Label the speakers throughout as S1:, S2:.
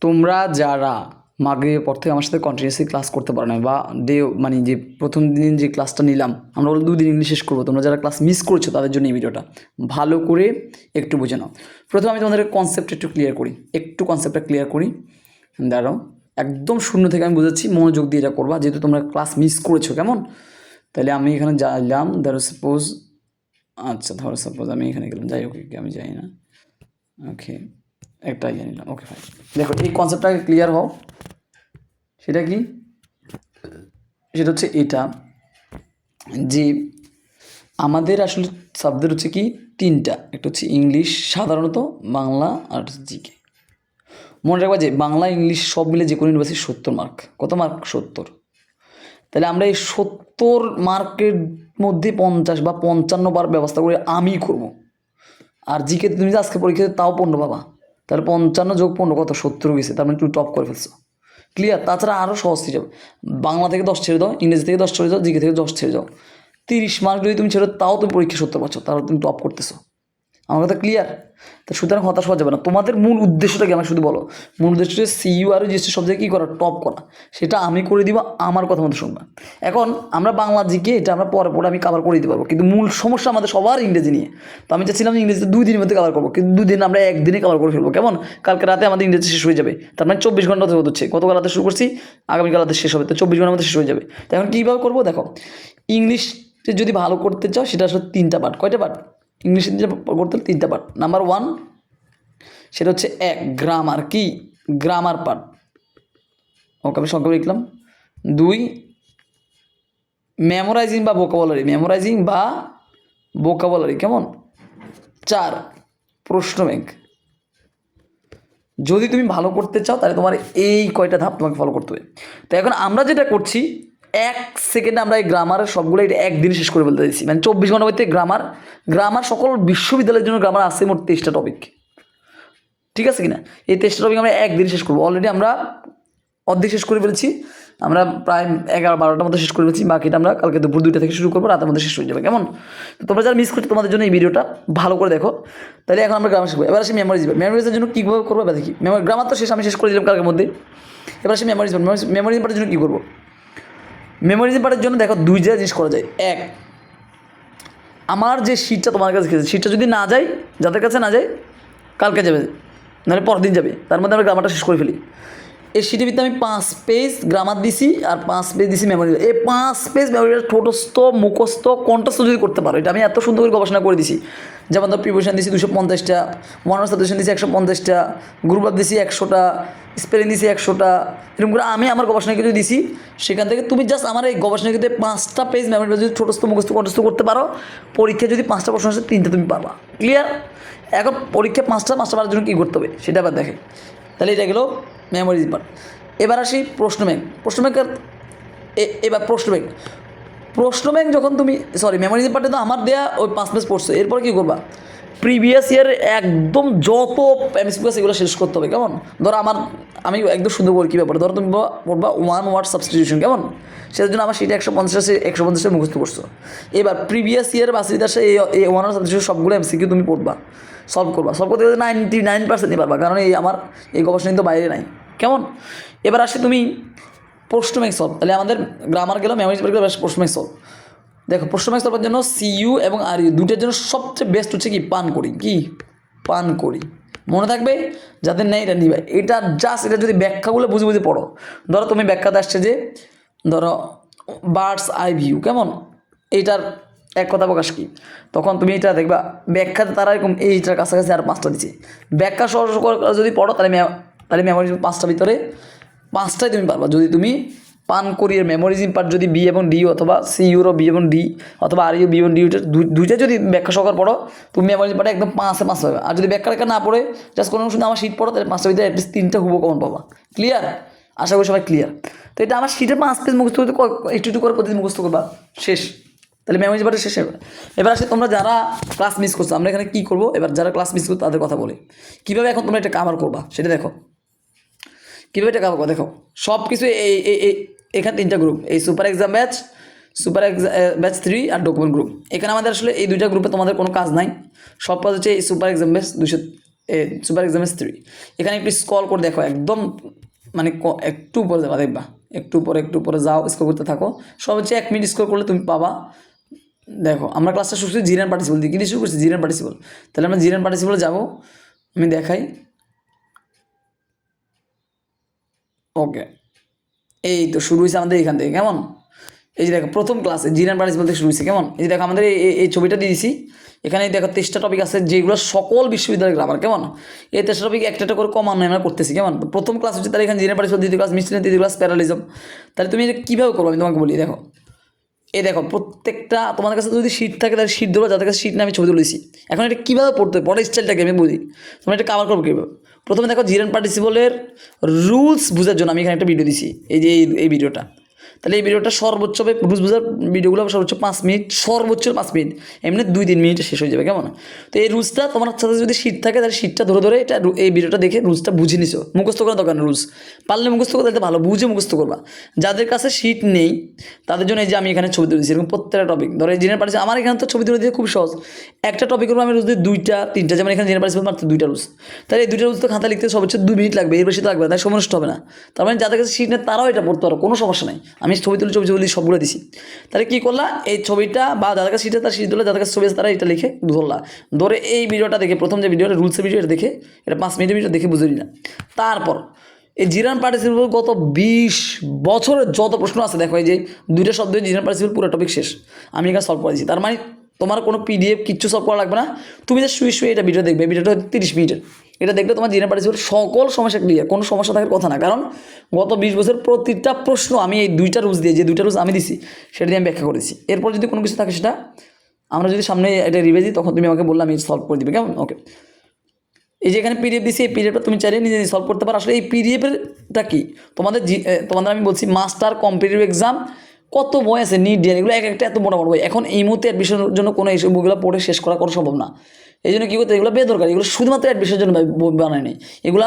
S1: তোমরা যারা মাগরিবের পর থেকে আমার সাথে কন্টিনিউসলি ক্লাস করতে পারো না বা ডে মানে যে প্রথম দিন যে ক্লাসটা নিলাম, আমরা বলে দুদিন ইংলিশ শেষ করব। তোমরা যারা ক্লাস মিস করছ তাদের জন্য এই ভিডিওটা। ভালো করে একটু বুঝে নাও। প্রথমে আমি তোমাদের কনসেপ্ট একটু ক্লিয়ার করি। একটু কনসেপ্টটা ক্লিয়ার করি। দাঁড়াও। একদম শূন্য থেকে আমি বুঝাচ্ছি, মনোযোগ দিয়ে এটা করবা। যেহেতু তোমরা ক্লাস মিস করেছ, কেমন? তাহলে আমি এখানে যাইলাম। ধরো সাপোজ আচ্ছা ধরো সাপোজ আমি এখানে গেলাম। যাই হোক, আমি যাই না। ওকে একটা ইয়ে নিলাম ওকে ফাইন দেখো, এই কনসেপ্টটাকে ক্লিয়ার হও। সেটা কি? সেটা হচ্ছে এটা, যে আমাদের আসলে সাবজেক্ট হচ্ছে কি? তিনটা। একটা হচ্ছে ইংলিশ, সাধারণত বাংলা আর জিকে। মনে রাখবা যে বাংলা, ইংলিশ সব মিলে যে কোনো ইউনিভার্সিটি সত্তর মার্ক কত মার্ক সত্তর। তাহলে আমরা এই সত্তর মার্কের মধ্যে পঞ্চাশ বা পঞ্চান্ন বার ব্যবস্থা করে আমি করব। আর জিকে তুমি আজকে পরীক্ষা তাও পণ্য পাবা। তাহলে পঞ্চান্ন যোগ পনেরো কত? সত্তর গেছে, তার মানে তুমি টপ করে ফেলছো। ক্লিয়ার তাছাড়া আরও সহজ যাবে। বাংলা থেকে দশ ছেড়ে দাও, ইংরেজি থেকে দশ ছেড়ে দাও, জিকে থেকে দশ ছেড়ে যাও তিরিশ মার্ক যদি তুমি ছেড়ে তাও তুমি পরীক্ষা সত্তর পাচ্ছ, তাহলে তুমি টপ করতেছো। আমার কথা ক্লিয়ার তো সুতরাং হতাশ হওয়া যাবে না। তোমাদের মূল উদ্দেশ্যটা কি আমাকে শুধু বলো। মূল উদ্দেশ্য হচ্ছে সিইউ আর জিএসটি সব জায়গায় কী করা? টপ করা। সেটা আমি করে দিব, আমার কথা মতো শুনবা। এখন আমরা বাংলা জিকে এটা আমরা পরে পরে আমি কাভার করে দিতে পারব। কিন্তু মূল সমস্যা আমাদের সবার ইংরেজি নিয়ে। তো আমি চাচ্ছিলাম যে ইংরেজিতে দুই দিনের মধ্যে কাভার করব। কিন্তু দুই দিন আমরা একদিনে কাভার করে ফেলব। কেমন? কালকে রাতে আমাদের ইংরেজি শেষ হয়ে যাবে। তার মানে চব্বিশ ঘণ্টা হচ্ছে। গতকাল রাতে শুরু করছি, আগামীকাল রাতে শেষ হবে। তো চব্বিশ ঘণ্টার মধ্যে শেষ হয়ে যাবে। তো এখন কীভাবে করব? দেখো, ইংলিশ যদি ভালো করতে চাও, সেটা আসলে তিনটা পার্ট কয়টা পার্ট ইংলিশে যেটা করতে হলে তিনটা পার্ট নাম্বার ওয়ান সেটা হচ্ছে এক গ্রামার কি? গ্রামার পার্ট ওকে আমি সংক্ষেপে লিখলাম। দুই মেমোরাইজিং বা ভোকাবলারি মেমোরাইজিং বা ভোকাবলারি কেমন? চার প্রশ্ন ব্যাংক যদি তুমি ভালো করতে চাও, তাহলে তোমার এই কয়টা ধাপ তোমাকে ফলো করতে হবে। তো এখন আমরা যেটা করছি এক সেকেন্ডে আমরা এই গ্রামারের সবগুলো এটা একদিন শেষ করে ফেলতে দিচ্ছি মানে চব্বিশ ঘণ্টার মধ্যে গ্রামার গ্রামার সকল বিশ্ববিদ্যালয়ের জন্য গ্রামার আছে মোট তেইশটা টপিক ঠিক আছে কিনা? এই তেইশটা টপিক আমরা একদিন শেষ করব। অলরেডি আমরা অর্ধেক শেষ করে ফেলেছি। আমরা প্রায় এগারো বারোটার মধ্যে শেষ করে ফেলেছি। বাকিটা আমরা কালকে দুপুর দুইটা থেকে শুরু করব, রাতের মধ্যে শেষ হয়ে যাবে। কেমন? তো তোমরা যারা মিস করছ তোমাদের জন্য এই ভিডিওটা ভালো করে দেখো। তাহলে এখন আমরা গ্রামার শিখব। এবার আসি মেমোরিজ মেমোরিজের জন্য কীভাবে করব? এবার দেখি। মেমোরি গ্রামার তো শেষ, আমি শেষ করে দিলাম কালকের মধ্যে। এবার আসি মেমোরিজ মেমোরিজ পার্টের জন্য কী করব? মেমোরিজ পার্টের জন্য দেখো দুই জায়গায় জিনিস করা যায়। এক, আমার যে সিটটা তোমার কাছে খেয়েছে সিটটা যদি না যায়, যাদের কাছে না যায়, কালকে যাবে, নাহলে পরের দিন যাবে, তার মধ্যে আমরা গ্রামারটা শেষ করে ফেলি। এই সিটের ভিতরে আমি পাঁচ পেজ গ্রামার দিছি আর পাঁচ পেজ দিছি মেমোরি এই পাঁচ পেজ মেমোরি ঠোঁটস্থ, মুখস্থ, কণ্ঠস্থ যদি করতে পারো, এটা আমি এত সুন্দর করে গবেষণা করে দিছি। যেমন ধর প্রিপারেশন দিছি দুশো পঞ্চাশটা মনোর সাজেশন দিছি একশো পঞ্চাশটা গ্রুপ আপ দিছি একশোটা স্পেলিং দিছি একশোটা, এরকম করে আমি আমার গবেষণা কিছু দিছি। সেখান থেকে তুমি জাস্ট আমার এই গবেষণা কিন্তু পাঁচটা পেজ মেমোরি যদি ছোটস্থ, মুখস্থ কণ্ঠস্থ করতে পারো, পরীক্ষায় যদি পাঁচটা প্রশ্ন আসে, তিনটা তুমি পারবা। ক্লিয়ার এখন পরীক্ষা পাঁচটা পাঁচটা পারার জন্য কী করতে হবে? সেটা আবার দেখে। তাহলে এটা গেলো মেমোরিজ পার্ট এবার আসি প্রশ্ন ব্যাংক প্রশ্ন ব্যাংকের এবার প্রশ্ন ব্যাংক প্রশ্ন ব্যাংক যখন তুমি সরি মেমোরি পার্টে তো আমার দেয়া ওই পাঁচ পেজ পড়ছো, এরপর কী করবা? প্রিভিয়াস ইয়ার একদম যত আছে এগুলো শেষ করতে হবে, কেমন? ধরো আমার, আমি একদম সুন্দর করি কী ব্যাপারে? ধরো তুমি বা- পড়বা ওয়ান ওয়ার্ড সাবস্টিটিউশন কেমন? সেটার জন্য আমার সেটা একশো পঞ্চাশ একশো পঞ্চাশে মুখস্থ করছ এবার প্রিভিয়াস ইয়ার বাসিদ আসে এই ওয়ান ওয়ার্ড সাবস্টিটিউশন সবগুলো এমসিকিউ তুমি পড়বা সলভ করবা। সলভ করতে গেলে নাইনটি নাইন পার্সেন্টই পারবা, কারণ এই আমার এই গবেষণা তো বাইরে নাই, কেমন? এবার আসে তুমি প্রশ্ন ব্যাংক সলভ তাহলে আমাদের গ্রামার গেল মেমোরিজ গেল প্রশ্ন ব্যাংক সলভ দেখো প্রশ্ন সলভের জন্য সিইউ এবং আর ইউ দুইটার জন্য সবচেয়ে বেস্ট হচ্ছে কি? পান করি। কি? পান করি। মনে থাকবে? যাদের নেই, এটা নিবে। এটা জাস্ট এটা যদি ব্যাখ্যাগুলো বুঝে বুঝে পড়ো। ধরো, তুমি ব্যাখ্যাতে আসছে যে, ধরো বার্ডস আই ভিউ কেমন? এইটার এক কথা প্রকাশ কি? তখন তুমি এটা দেখবা, ব্যাখ্যাতে তারা এরকম এইটার কাছাকাছি আর পাঁচটা দিচ্ছে। ব্যাখ্যা সহ যদি পড়ো, তাহলে তাহলে মেমোরি পাঁচটা ভিতরে পাঁচটাই তুমি পারবা। যদি তুমি পান কোরিয়ার মেমোরিজিম পার্ট যদি বি এবং ডি অথবা সি ইউরো বি এবং ডি অথবা আর ইউ বি এবং ডি দুইটা যদি ব্যাখ্যা সহকার পড়ো, তুমি মেমোরিজিম পার্টে একদম পাঁচে পাঁচ পাবে। আর যদি ব্যাখ্যা রেখা না পড়ে জাস্ট কোনো শুনে আমার শীত পড়ো, তাহলে পাঁচটা ভিতরে অ্যাটলিস্ট তিনটা হুবো কমন পাবা। ক্লিয়ার আশা করি সবাই ক্লিয়ার তো এটা আমার শীতের পাঁচ পেজ মুখস্থ করতে একটু একটু করে প্রতিদিন মুখস্থ করবা। শেষ। তাহলে মেমোরি পার্টে শেষ হবে। এবার আসে তোমরা যারা ক্লাস মিস করছ, আমরা এখানে কী করব? এবার যারা ক্লাস মিস করছ, তাদের কথা বলি। কীভাবে এখন তোমরা এটা কাভার করবা? সেটা দেখো। কীভাবে টাকা পাবো? দেখো সব কিছু এই এখানে তিনটা গ্রুপ এই super exam batch super exam batch three আর ডকুমেন্ট গ্রুপ এখানে আমাদের আসলে এই দুইটা গ্রুপে তোমাদের কোনো কাজ নাই। সব কাজ হচ্ছে এই সুপার এক্সাম ব্যাচ দুশো এ সুপার এক্সামিস থ্রি এখানে একটু স্কল করে দেখো, একদম মানে একটু উপরে যাবা, দেখবা। একটু পরে একটু পরে যাও স্কোর করতে থাকো। সব হচ্ছে এক মিনিট স্কোর করলে তুমি পাবা। দেখো, আমরা ক্লাসটা শুরু করছি জিরান পার্টিসিপল দিয়ে। কি দিয়ে শুরু করছি? জিরান পার্টিসিপল তাহলে আমরা জিরান পার্টিসিপলে যাব, আমি দেখাই। ওকে এই তো শুরু হয়েছে আমাদের এখান থেকে, কেমন? এই যে দেখো, প্রথম ক্লাসে জিরান পার্টিসিপল বলতে শুরু হয়েছে, কেমন? এই যে দেখো, আমাদের এই- ছবিটা দিয়ে দিছি। এখানে দেখো, তেইশটা টপিক আছে, যেগুলো সকল বিশ্ববিদ্যালয়ের গ্রামার কেমন? এই তেইশটা টপিক একটা একটা করে কমানো আমরা করতেছি, কেমন? প্রথম ক্লাস হচ্ছে তাহলে এখানে জিরান পার্টিসিপল দ্বিতীয় ক্লাস মিস্ট্রিয়ান তৃতীয় ক্লাস প্যারালিজম। তাহলে তুমি এটা কীভাবে করব আমি তোমাকে বলি, দেখো। এই দেখো, প্রত্যেকটা তোমাদের কাছে যদি শীট থাকে, তাহলে শীট দেবো যাদের কাছে শীট না আমি ছবি তুলেছি। এখন এটা কীভাবে পড়তে হবে পড়ার স্টাইলটাকে আমি বুঝি। তোমরা এটা কাভার করব কীভাবে? প্রথমে দেখো জিরেন পার্টিসিপলের রুলস বোঝার জন্য আমি এখানে একটা ভিডিও দিছি। এই যে এই ভিডিওটা তাহলে এই ভিডিওটা সর্বোচ্চ রুলস বোঝার ভিডিওগুলো সর্বোচ্চ পাঁচ মিনিট সর্বোচ্চ পাঁচ মিনিট। এমনি দুই তিন মিনিটে শেষ হয়ে যাবে কেমন? তো এই রুলসটা তোমার সাথে যদি শীট থাকে তাহলে শীটটা ধরে ধরে এটা এই ভিডিওটা দেখে রুলসটা বুঝে নিছো। মুখস্থ করার দরকার রুলস। পারলে মুখস্থ করতে ভালো বুঝে মুখস্থ করবা। যাদের কাছে শীট নেই তাদের জন্য এই যে আমি এখানে ছবি তুলেছি এরকম প্রত্যেকটা টপিক ধরো জেনে পারছি আমার এখানে তো ছবি তুলে দিয়ে খুব সহজ। একটা টপিকের উপর আমি রুলস দিই দুইটা তিনটা। যেমন এখানে জেনে পারছি মাত্র দুইটা রুলস। তাহলে এই দুইটা রুলস তো খাতা লিখতে সর্বোচ্চ দুই মিনিট লাগবে এর বেশি তো লাগবে না, তাই সময় নষ্ট হবে না। তার মানে যাদের কাছে শীট নেই তারাও এটা পড়তে পারো কোনো সমস্যা নাই। আমি ছবি তুলে, ছবি ছবি সবগুলো দিছি। তাহলে কী করলা? এই ছবিটা বা যাদের কাছে আছে তার শীট তুলে যাদের কাছে ছবি আছে, তারা এটা লিখে ধরলা। ধরে এই ভিডিওটা দেখে, প্রথম যে ভিডিওটা রুলসের ভিডিও এটা দেখে, এটা পাঁচ মিনিটের ভিডিও দেখে বুঝে নিলাম। তারপর, এই জিরান পার্টিসিপল গত বিশ বছরের যত প্রশ্ন আছে, দেখো এই যে দুইটা শব্দ জিরান পার্টিসিপল পুরো টপিক শেষ। আমি এখানে সলভ করেছি তার মানে তোমার কোনো পিডিএফ কিচ্ছু সলভ করা লাগবে না। তুমি যে শুয়ে শুয়ে এটা ভিডিও দেখবে ভিডিওটা তিরিশ মিনিটের। এটা দেখলে তোমার জিরান পার্টিসিপল সকল সমস্যা ক্লিয়ার কোনো সমস্যা থাকার কথা না। কারণ গত বিশ বছর প্রতিটা প্রশ্ন আমি এই দুইটা রুজ দিয়ে, যে দুইটা রুজ আমি দিছি, সেটা দিয়ে আমি ব্যাখ্যা করেছি। এরপর যদি কোনো কিছু থাকে সেটা আমরা যদি সামনে এটা রিভেজ দিই, তখন তুমি আমাকে বললাম আমি সলভ করে দিবে। কেমন? ওকে এই যে এখানে পিডিএফ দিছি, এই পিডিএফটা তুমি চাইলে নিজে সলভ করতে পারো। আসলে এই পিডিএফেরটা কি? তোমাদের তোমাদের আমি বলছি মাস্টার কম্পিটিটিভ এক্সাম কত বই আছে নিট ডিএন এগুলো এক একটা এত বড় বড় বই। এখন এই মুহূর্তে অ্যাডমিশনের জন্য কোনো এইসব বইগুলো পড়ে শেষ করা কোনো সম্ভব না। এই জন্য কী করতে এগুলো বেদরকার, এগুলো শুধুমাত্র অ্যাডমিশনের জন্য বানায় নেই। এগুলো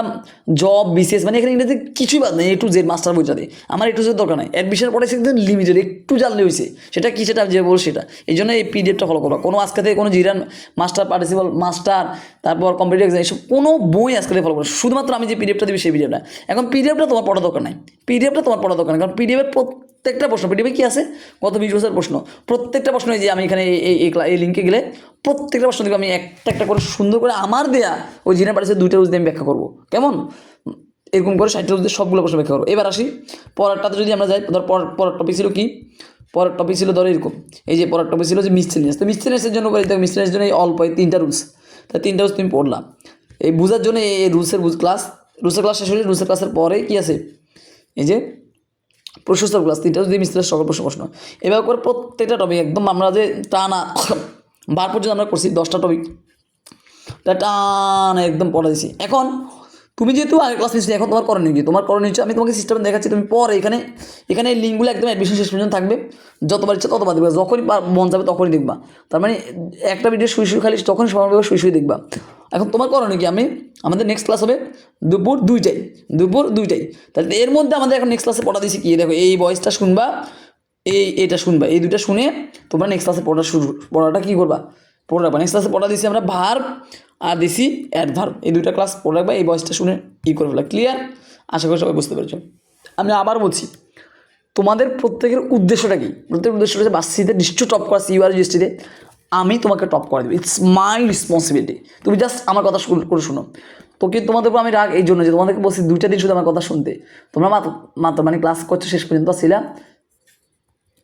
S1: জব বিসিএস মানে এখানে ইংরেজি কিছুই বাদ নেই এ টু জেড মাস্টার বইটা দিয়ে। আমার এ টু জেড দরকার নাই। অ্যাডমিশন পড়ে একদম লিমিটেড একটু জানলে হয়েছে সেটা কি সেটা, যে বল সেটা। এই জন্য এই পিডিএফটা ফলো করবা কোনো আজকে থেকে কোনো জিরান মাস্টার পার্টিসিপাল মাস্টার তারপর কম্পিটিভ এক্সাম এইসব কোনো বই আজকে ফলো করো। শুধুমাত্র আমি যে পিডিএফটা দিবি, সেই পিডিএফটা এখন পিডিএফটা তোমার পড়া দরকার নাই। পিডিএফটা তোমার পড়া দরকার নাই। কারণ পিডিএফের প্রত্যেকটা প্রশ্ন পিডিএফে কী আছে? গত বিশ বছরের প্রশ্ন। প্রত্যেকটা প্রশ্ন এই যে আমি এখানে এই- লিঙ্কে গেলে প্রত্যেকটা প্রশ্ন দেখব আমি একটা একটা করে সুন্দর করে আমার দেয়া ওই জিনে পাঠিয়েছে দুইটা রুজ দিয়ে আমি ব্যাখ্যা করব। কেমন? এরকম করে ষাটটা রুজ দিয়ে সবগুলো প্রশ্ন ব্যাখ্যা করব। এবার আসি, পরেরটাতে যদি আমরা যাই, ধর পর, পরের টপিক ছিল কি? পরের টপিক ছিল ধর এরকম, এই যে পরের টপিক ছিল যে মিসচেলিয়াস তো মিসচেলিয়াসের জন্য বলি মিসচেলিয়াসের জন্য এই অল্প এই তিনটা রুলস তা তিনটা রুলস তুমি পড়লাম এই বোঝার জন্য এই রুলসের ক্লাস রুলসের ক্লাস শেষ হলে রুলসের ক্লাসের পরে কি আছে? এই যে প্রশস্ত ক্লাস তিনটা যদি মিস্ত্রের সকল প্রশ্ন প্রশ্ন। এভাবে করে প্রত্যেকটা টপিক একদম আমরা যে টানা, বার পর্যন্ত আমরা করছি, দশটা টপিক তা টান একদম পড়া দিছি। এখন, তুমি যেহেতু আগে ক্লাস নিচ্ছি এখন তোমার করণীয় কি? তোমার করণীয় আমি তোমাকে সিস্টেম দেখাচ্ছি, তুমি পরে এখানে এখানে লিঙ্কগুলো একদম অ্যাডমিশন শেষ পর্যন্ত থাকবে। যতবার ইচ্ছা ততবার দেখবা, যখনই মন যাবে তখনই দেখবা। তার মানে একটা ভিডিও শুয়ে শুয়ে খালি যখন সময় পাবে শুয়ে শুয়ে দেখবা। এখন তোমার করণীয় কি? আমি, আমাদের নেক্সট ক্লাস হবে দুপুর দুইটাই দুপুর দুইটাই তাহলে এর মধ্যে আমাদের এখন নেক্সট ক্লাসে পড়া দিয়েছি কি? দেখো, এই ভয়েসটা শুনবা, এই, এটা শুনবা। এই দুইটা শুনে তোমরা নেক্সট ক্লাসে পড়া শুরু, পড়াটা কী করবা? পড়ে রাখবা। নেক্সট ক্লাসে পড়া দিছি আমরা ভার আর দিছি অ্যাডভার এই দুইটা ক্লাস পড়ে রাখবা, এই বয়সটা শুনে ই করে ফেলা। ক্লিয়ার আশা করি সবাই বুঝতে পেরেছ। আমি আবার বলছি, তোমাদের প্রত্যেকের উদ্দেশ্যটা কি? প্রত্যেকের উদ্দেশ্যটা হচ্ছে বাসিতে নিশ্চয় টপ করা সিইউআর জিএসটিতে আমি তোমাকে টপ করে দেবো। ইটস মাই রেসপন্সিবিলিটি তুমি জাস্ট আমার কথা করে শোনো। তো কিন্তু তোমাদের উপর আমি রাগ? এই জন্য যে তোমাদেরকে বলছি দুইটা দিন শুধু আমার কথা শুনতে। তোমরা মাত্র মানে ক্লাস করছ শেষ পর্যন্ত ছিলাম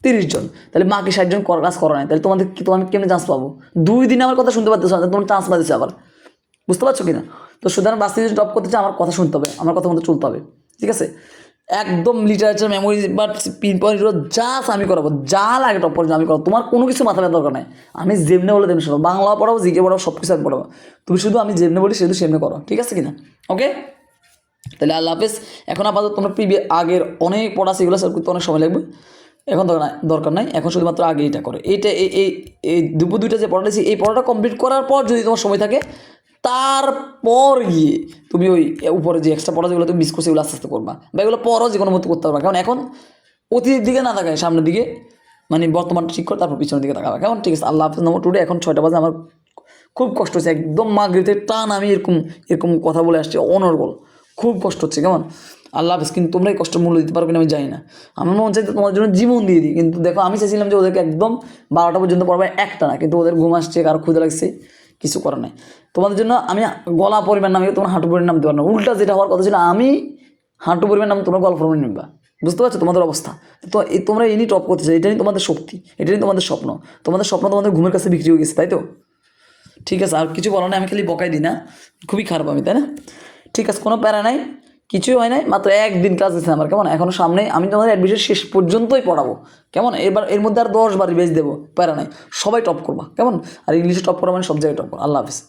S1: তিরিশ জন। তাহলে বাকি ষাট জন ক্লাস করো নাই। তাহলে তোমাদের তোমার কেমনি চান্স পাবো? দুই দিনে আমার কথা শুনতে পারতেছো তোমার চান্স পাচ্ছে আবার। বুঝতে পারছ কিনা? তো সুতরাং বাস যদি টপ করতে চাই, আমার কথা শুনতে হবে, আমার কথা মতো চলতে হবে। ঠিক আছে? একদম literature memory but pin point যা আমি করাবো। যা লাগে টপ পর্যন্ত আমি করাবো। তোমার কোনো কিছু মাথা ব্যথা দরকার নাই। আমি যেমনে বলে তেমনি শোনো। বাংলা পড়াবো জিকে পড়াবো সব কিছু আমি পড়াবো। তুমি শুধু আমি যেমনে বলি শুধু সেমনে করো। ঠিক আছে কিনা? ওকে তাহলে আল্লাহ হাফেজ। এখন আপাতত তোমরা প্রিভিয়াস আগের অনেক পড়া সেগুলো সব করতে অনেক সময় লাগবে। এখন দরকার নাই দরকার নাই। এখন শুধুমাত্র আগে এটা করে। এইটা এই এই দুপুর দুইটা যে পড়াটা এই পড়াটা কমপ্লিট করার পর যদি তোমার সময় থাকে, তারপর গিয়ে তুমি ওই উপরে যে এক্সট্রা পড়া যেগুলো তুমি মিস করছ, এগুলো আস্তে আস্তে করবা। বা এগুলো পরও যে কোনো মতো করতে পারবা। কারণ এখন অতীতের দিকে না তাকায়, সামনের দিকে মানে বর্তমান ঠিক করে, তারপর পিছনের দিকে তাকাবা। কেমন? ঠিক আছে, আল্লাহ হাফিজ। নম্বর টুডে এখন ছয়টা বাজে, আমার খুব কষ্ট হচ্ছে। একদম মাগরিতে টান আমি এরকম এরকম কথা বলে আসছি, অনর্গল। খুব কষ্ট হচ্ছে, কেমন? আল্লাহ হাফিজ কিন্তু তোমরা এই মূল্য দিতে পারো কিনা আমি জানি না। আমার মন চাইতে তোমার জন্য জীবন দিয়ে দিই। কিন্তু দেখো, আমি চাইছিলাম যে ওদেরকে একদম বারোটা পর্যন্ত পড়বে একটা না, কিন্তু ওদের ঘুম আসছে, কারও ক্ষুদে লাগছে, কিছু করার নাই। তোমাদের জন্য আমি গলা পরিমাণ নামে তোমার হাঁটু পরিমাণ নামতে না। উল্টা যেটা হওয়ার কথা ছিল, আমি হাঁটু পরিমাণ নাম তোমরা গল্প পরিমাণ নিবা বুঝতে পারছ তোমাদের অবস্থা? তো তোমরা এই নিয়ে টপ করতে চাই এটা নিয়ে তোমাদের শক্তি এটা নিয়ে তোমাদের স্বপ্ন। তোমাদের স্বপ্ন তোমাদের ঘুমের কাছে বিক্রি হয়ে গেছে, তাই তো? ঠিক আছে, আর কিছু বলো না আমি খালি বকাই দিই না। খুবই খারাপ আমি, তাই না? ঠিক আছে, কোনো প্যারা নাই। কিছুই হয় নাই, মাত্র একদিন ক্লাস দিচ্ছে আমার, কেমন? এখনও সামনে আমি তোমাদের অ্যাডমিশন শেষ পর্যন্তই পড়াবো, কেমন? এবার, এর মধ্যে আর দশ বার বেচ দেবো, প্যারা নাই, সবাই টপ করবা, কেমন? আর ইংলিশে টপ করা মানে সব জায়গায় টপ করো, আল্লাহ হাফিজ।